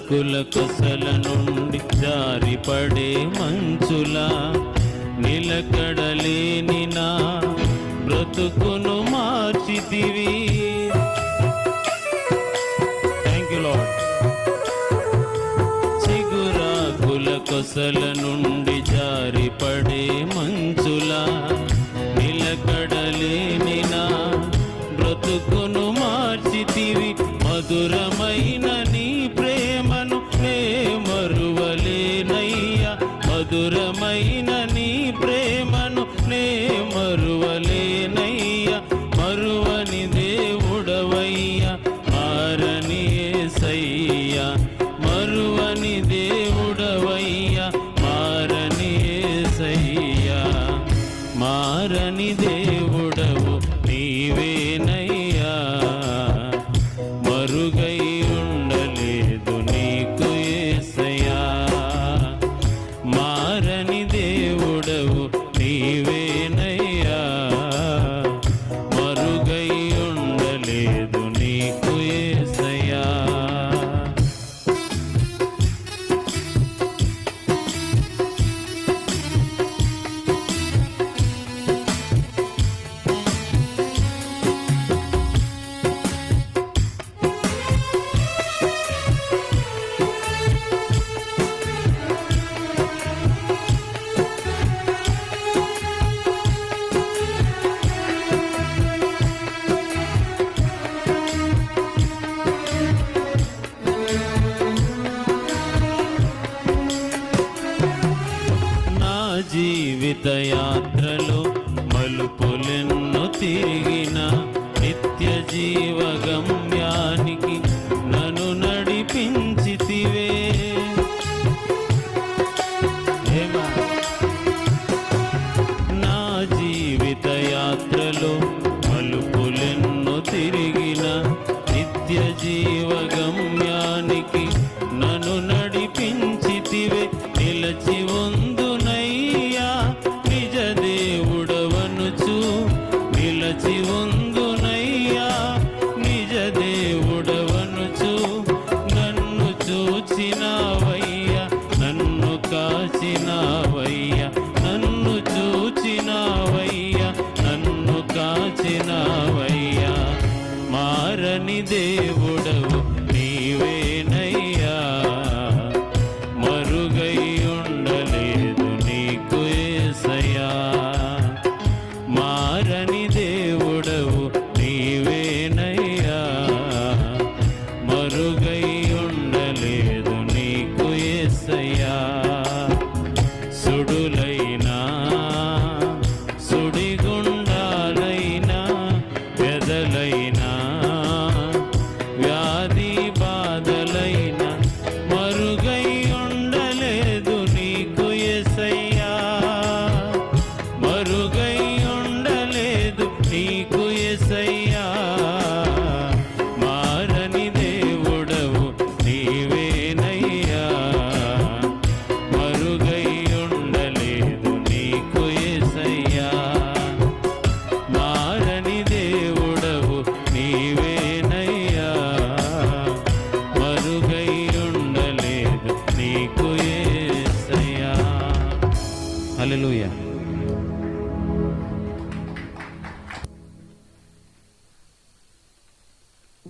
చిగురాకుల కొసల నుండి జారిపడే మంచులా నిలకడలేని నా బ్రతుకును మార్చితివి. థ్యాంక్ యూ లాడ్ చిగురాకుల కొసల నుండి జారిపడే మంచులా నిలకడలేని నా బ్రతుకును మార్చితివి. మధుర మధురమైన జీవిత యాత్రలో మలుపులెన్ను తిరిగిన నిత్య జీవ గమ్యానికి నన్ను నడిపించితివే. నా జీవిత యాత్రలో మలుపులెన్ను తిరిగిన నిత్య జీవ గమ్యానికి నన్ను నడిపించితివే. నిలచి ఉందు కాచినావయ్యా. నన్ను చూచినావయ్యా. నన్ను కాచినావయ్యా. మారని దేవుడవు. సుడులైనా Hallelujah.